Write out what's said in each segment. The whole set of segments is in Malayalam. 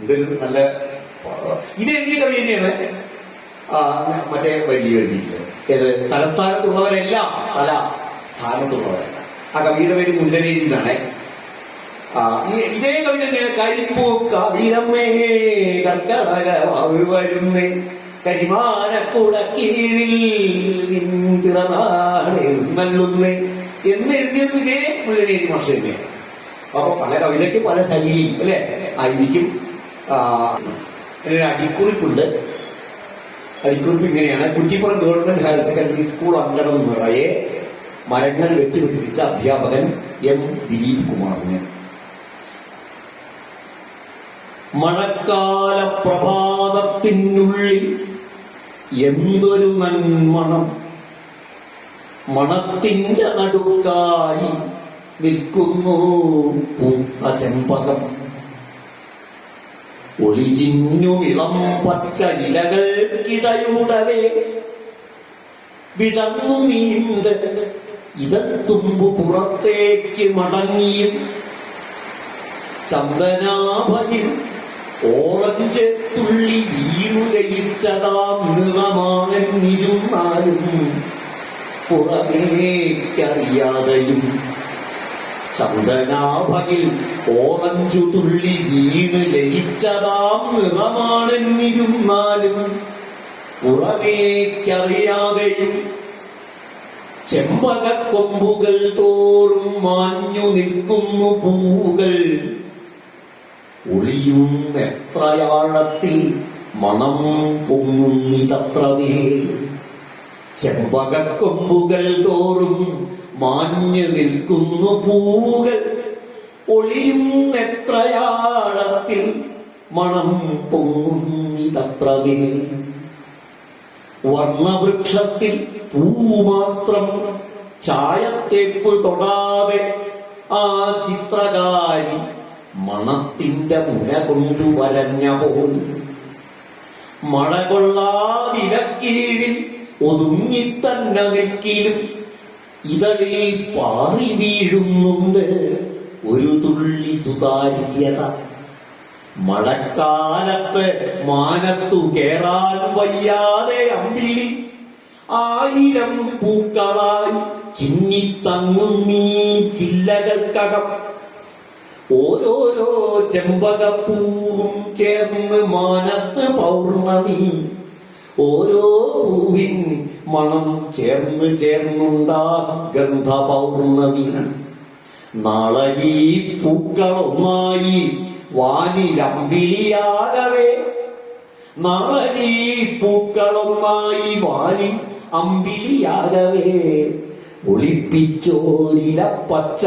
എന്തൊരു നല്ല ഇത് എഴുതിയ കവി തന്നെയാണ് മറ്റേ വലിയ എഴുതിയിട്ടുള്ളത് ഏത്? തലസ്ഥാനത്തുള്ളവരെല്ലാം തല സ്ഥാനത്തുള്ളവരല്ല ആ കവിയുടെ പേര് ഈ- ഇതേ കവി തന്നെയാണ് കരിപ്പൂ കവിരമ്മേ കർക്കടക വരുന്നേ കരിമാനക്കുട കീഴിൽ നിന്തിറനാടുന്നേ എന്ന് എഴുതിയത് ഇതേ മുല്ലനേരി മാഷ തന്നെയാണ്. അപ്പൊ പല കവിതയ്ക്ക് പല ശൈലി അല്ലെ? ആയിരിക്കും. അടിക്കുറിപ്പുണ്ട്. അടിക്കുറിപ്പ് ഇങ്ങനെയാണ്. Kuttippuram government higher secondary school അങ്കണം നിറയെ മരങ്ങൾ വെച്ച് അധ്യാപകൻ എം ദിലീപ് കുമാറിന്. മഴക്കാല പ്രഭാതത്തിനുള്ളിൽ എന്തൊരു നന്മണം. മണത്തിന്റെ നടുക്കായി നിൽക്കുന്നു പൂത്ത ചെമ്പകം. ഒളിജിന്നു ഇളം പച്ച ഇലകൾക്കിടയുടവേ വിടന്നു നീന്ത് ഇതത്തുമ്പു പുറത്തേക്ക് മടങ്ങിയും ചന്ദനാഭയിൽ ഓറഞ്ച് തുള്ളി വീണു ലയിച്ചതാം നിറമാണെന്നിരുന്നാലും പുറമേക്കറിയാതെയും ചന്ദനാഭയിൽ ഓറഞ്ചു തുള്ളി വീണ് ലയിച്ചതാം നിറമാണെന്നിരുന്നാലും പുറമേക്കറിയാതെയും ചെമ്പകക്കൊമ്പുകൾ തോറും മാഞ്ഞു നിൽക്കുന്നു പൂവുകൾ. ഒളിയും എത്രയാഴത്തിൽ മണം പൊങ്ങുന്നിതത്രവേ ചെമ്പകക്കൊമ്പുകൾ തോറും മാഞ്ഞു നിൽക്കുന്നു പൂവുകൾ. ഒളിയും എത്രയാളത്തിൽ മണം പൊങ്ങുന്നിതത്രവേ വർണവൃക്ഷത്തിൽ പൂ മാത്രം ചായത്തേപ്പ് തൊടാതെ ആ ചിത്രകാരി മണത്തിന്റെ മുന കൊണ്ടു വരഞ്ഞ പോൽ. മഴ കൊള്ളാതിരക്കീഴിൽ ഒതുങ്ങിത്തന്നെ നിൽക്കിലും ഇതളിൽ പാറി വീഴുന്നുണ്ട് ഒരു തുള്ളി സുതാര്യത. മഴക്കാലത്ത് മാനത്തു കേറാൻ വയ്യാതെ അമ്പിളി. ആയിരം പൂക്കളായി ചിന്നിത്തങ്ങുന്നീ ചില്ലകൾക്കകം. ഓരോരോ ചെമ്പകപ്പൂവും ചേർന്ന് മാനത്ത് പൗർണമി. ഓരോ പൂവിൻ മണം ചേർന്ന് ചേർന്നുണ്ടാ ഗന്ധ പൗർണമി നാളെ ഈ പൂക്കളൊന്നായി വാനിലമ്പിളിയാകവേ നാളെ പൂക്കളൊന്നായി വാലി അമ്പിളിയാകവേ ഒളിപ്പിച്ചോരില പച്ച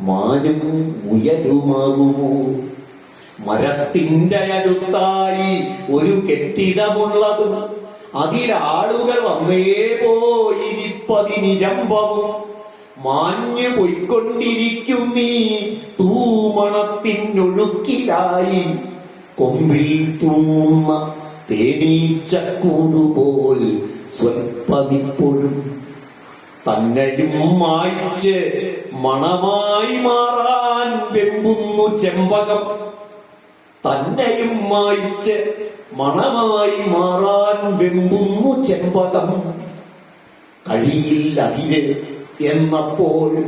മാനും മുയലുമാകുമോ? മരത്തിന്റെ അടുത്തായി ഒരു കെട്ടിടമുള്ളതും അതിലാളുകൾ വന്നേ പോയിരിപ്പതിനിരമ്പവും. മാഞ്ഞു പോയിക്കൊണ്ടിരിക്കും നീ തൂമണത്തിനൊഴുക്കിലായി. കൊമ്പിൽ തൂങ്ങുന്ന തേനീച്ചക്കൂടുപോൽ സ്വൽപ്പതിപ്പോഴും തന്നെയും മായിച്ച് മണമായി മാറാൻ വെമ്പുന്നു ചെമ്പകം. തന്നെയും മായിച്ച് മണമായി മാറാൻ വെമ്പുന്നു ചെമ്പകം. കഴിയിൽ അതിര് എന്നപ്പോൾ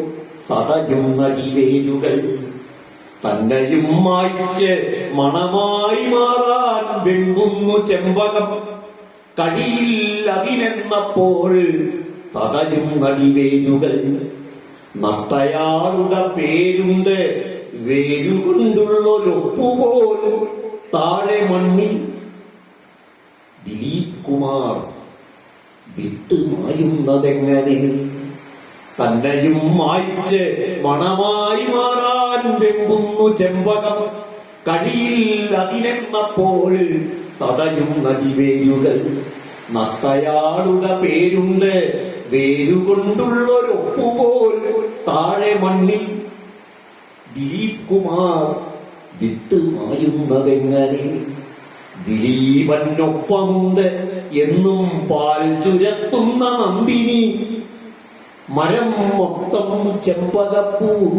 തടയുന്നടിവേലുകൾ തന്നെയും മായിച്ച് മണമായി മാറാൻ വെമ്പുന്നു ചെമ്പകം. കഴിയില്ലതിനെന്നപ്പോൾ തടയും നടിവേരുകൾ നട്ടയാളുടെ പേരുണ്ട് വേരുകൊണ്ടുള്ളൊരൊപ്പുപോലും. താഴെ മണ്ണിൽ കുമാർ വിട്ടുമായുന്നതെങ്ങനെ തന്നെയും മായിച്ച് മണമായി മാറാൻ വെമ്പുന്നു ചെമ്പകം. കഴിയിൽ അതിനെന്നപ്പോൾ തടയും നദിവേരുകൾ. നത്തയാളുടെ പേരുണ്ട് വേരുകൊണ്ടുള്ളൊരൊപ്പുപോൽ താഴെ മണ്ണിൽ. ദിലീപ് കുമാർ വിട്ടുമായുന്നതെങ്ങനെ? ദിലീപനൊപ്പമുണ്ട് എന്നും പാൽ ചുരത്തുന്ന നന്ദിനി മരം മൊത്തം ചെമ്പകപ്പൂ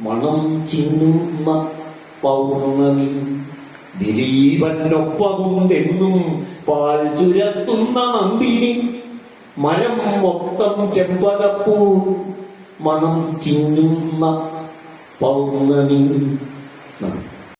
മണം ചിന്നുന്ന പൗർണമി. ദിലീപനൊപ്പമുണ്ടെന്നും പാൽ ചുരത്തുന്ന നന്ദിനി മരം മൊത്തം ചെമ്പകപ്പൂ മണം ചിന്നുന്ന പൗർണമി. നന്ദി.